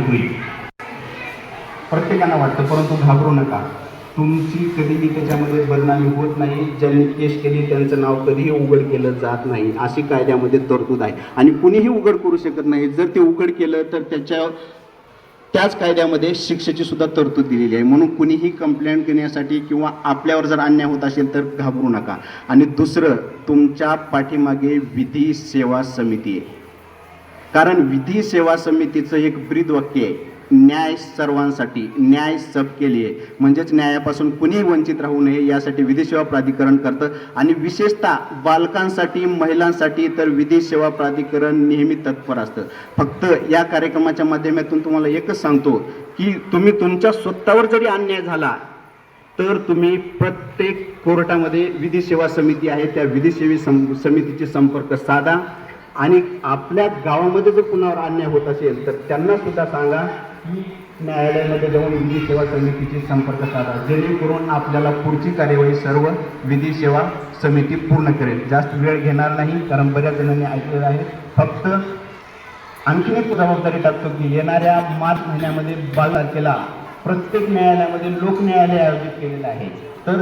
होईल. प्रत्येकाला वाटतं परंतु घाबरू नका. तुमची कधीही त्याच्यामध्ये बदनामी होत नाही. ज्यांनी केस केली त्यांचं नाव कधीही उघड केलं जात नाही. अशी कायद्यामध्ये तरतूद आहे. आणि कुणीही उघड करू शकत नाही. जर ते उघड केलं तर त्याच्या त्याच कायद्यामध्ये शिक्षेची सुद्धा तरतूद दिलेली आहे. म्हणून कुणीही कंप्लेंट करण्यासाठी किंवा आपल्यावर जर अन्याय होत असेल तर घाबरू नका. आणि दुसरं तुमच्या पाठीमागे विधी सेवा समिती आहे. कारण विधी सेवा समितीचं एक ब्रीद वाक्य आहे न्याय सर्वांसाठी न्याय सबके लिए म्हणजेच न्यायापासून कुणीही वंचित राहू नये यासाठी विधी सेवा प्राधिकरण करतं. आणि विशेषतः बालकांसाठी महिलांसाठी तर विधी सेवा प्राधिकरण नेहमी तत्पर असतं. फक्त या कार्यक्रमाच्या माध्यमातून तुम्हाला एकच सांगतो की तुम्ही तुमच्या स्वतःवर जरी अन्याय झाला तर तुम्ही प्रत्येक कोर्टामध्ये विधी सेवा समिती आहे. त्या विधी सेवी सम समितीचे संपर्क साधा. आणि आपल्या गावामध्ये जर कुणावर अन्याय होत असेल तर त्यांना सुद्धा सांगा की न्यायालयामध्ये जाऊन विधी सेवा समितीची संपर्क साधा. जेणेकरून आपल्याला पुढची कार्यवाही सर्व विधी सेवा समिती पूर्ण करेल. जास्त वेळ घेणार नाही कारण बऱ्याच जणांनी ऐकलेलं आहे. फक्त आणखीन एक जबाबदारी टाकतो की येणाऱ्या मार्च महिन्यामध्ये बावीस तारखेला प्रत्येक न्यायालयामध्ये लोक न्यायालय आयोजित केलेलं आहे. तर